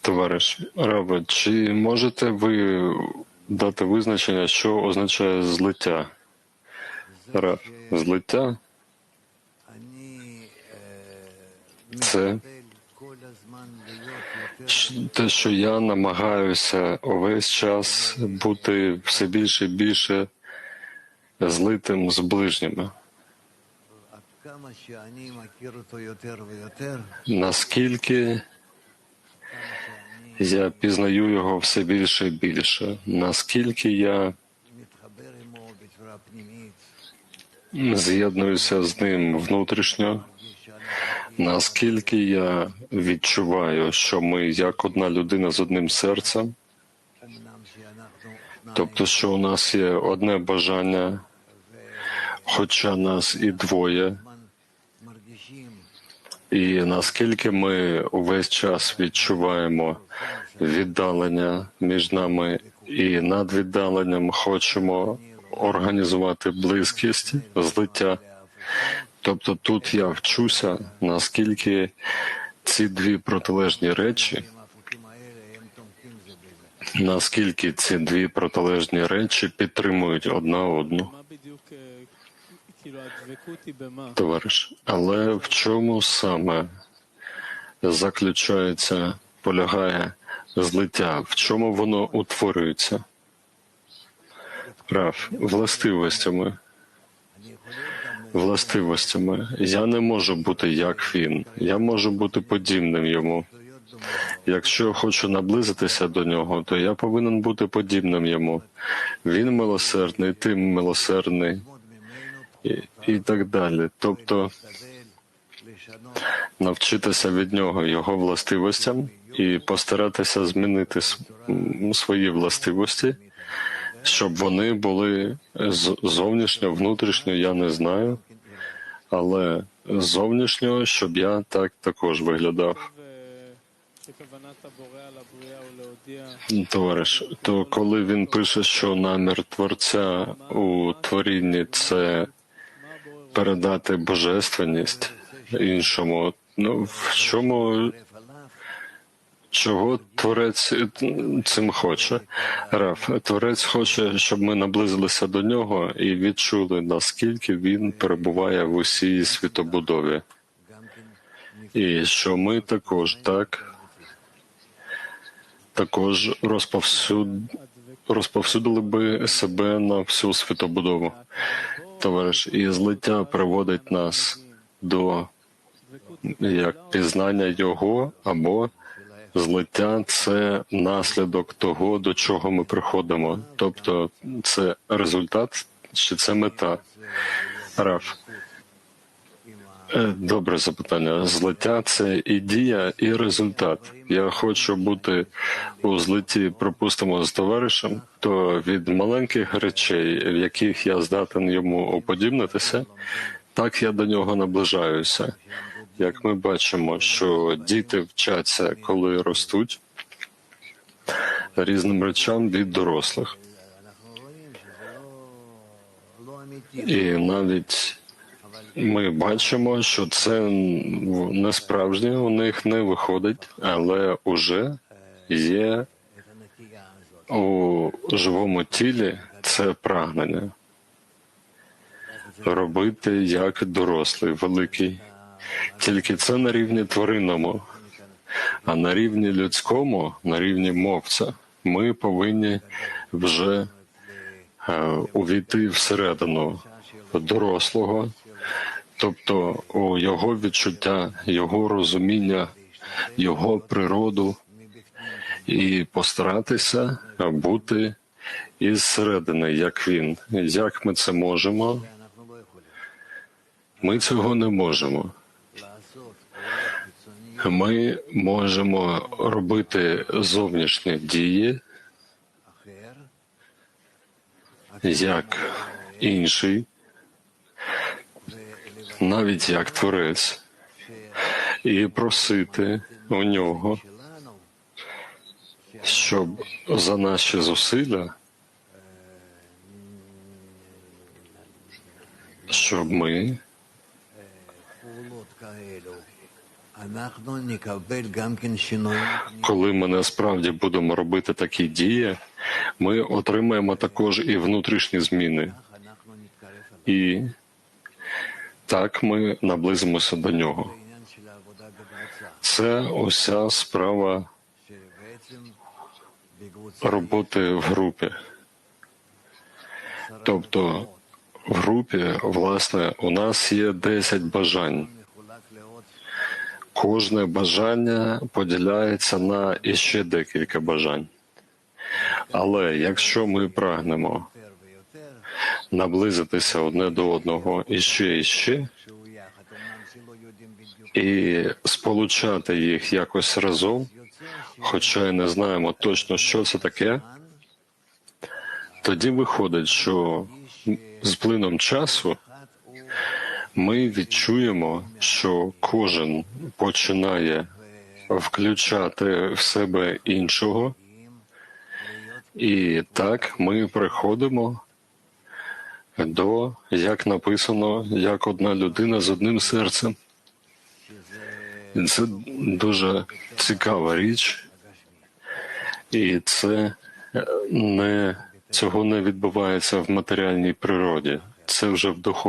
Товариш Раве, чи можете ви дати визначення, що означає злиття? Рав, злиття це те, що я намагаюся увесь час бути все більше і більше злитим з ближніми. Наскільки я пізнаю його все більше і більше, наскільки я з'єднуюся з ним внутрішньо, наскільки я відчуваю, що ми як одна людина з одним серцем, тобто, що у нас є одне бажання, хоча нас і двоє, і наскільки ми увесь час відчуваємо віддалення між нами і над віддаленням хочемо організувати близькість, злиття. Тобто тут я вчуся, наскільки ці дві протилежні речі, наскільки ці дві протилежні речі підтримують одна одну. Товариш, але в чому саме заключається, полягає злиття? В чому воно утворюється? Прав, властивостями. Властивостями. Я не можу бути як він. Я можу бути подібним йому. Якщо хочу наблизитися до нього, то я повинен бути подібним йому. Він милосердний, ти милосердний, і, і так далі. Тобто навчитися від нього його властивостям і постаратися змінити свої властивості, щоб вони були зовнішньо, внутрішньо, я не знаю, але зовнішньо, щоб я так також виглядав. Товариш, то коли він пише, що намір творця у творінні це передати божественність іншому, ну в чому чого творець цим хоче? Раф, творець хоче, щоб ми наблизилися до нього і відчули, наскільки він перебуває в усій світобудові, і що ми також так також розповсюд... розповсюдили би себе на всю світобудову. Товариш, і злиття приводить нас до як пізнання його або злиття це наслідок того, до чого ми приходимо. Тобто це результат чи це мета? Раф. Е, Добре запитання. Злиття це і дія, і результат. Я хочу бути у злитті, припустимо, з товаришем, то від маленьких речей, в яких я здатен йому уподібнитися, так я до нього наближаюся. Як ми бачимо, що діти вчаться, коли ростуть різним речам від дорослих. І навіть ми бачимо, що це не справжнє у них не виходить, але уже є у живому тілі це прагнення робити як дорослий, великий. Тільки це на рівні тваринному, а на рівні людському, на рівні мовця, ми повинні вже е, увійти всередину дорослого, тобто його відчуття, його розуміння, його природу, і постаратися бути із середини, як він. Як ми це можемо? Ми цього не можемо. Ми можемо робити зовнішні дії як інший, навіть як творець, і просити у нього, щоб за наші зусилля, щоб ми коли ми насправді будемо робити такі дії, ми отримаємо також і внутрішні зміни. І так ми наблизимося до нього. Це уся справа роботи в групі. Тобто в групі, власне, у нас є 10 бажань. Кожне бажання поділяється на іще декілька бажань. Але якщо ми прагнемо наблизитися одне до одного і ще, і ще, і сполучати їх якось разом, хоча й не знаємо точно, що це таке. Тоді виходить, що з плином часу ми відчуємо, що кожен починає включати в себе іншого, і так ми приходимо до, як написано, як одна людина з одним серцем. І Це дуже цікава річ, і це е, не цього не відбувається в матеріальній природі, це вже в духовній.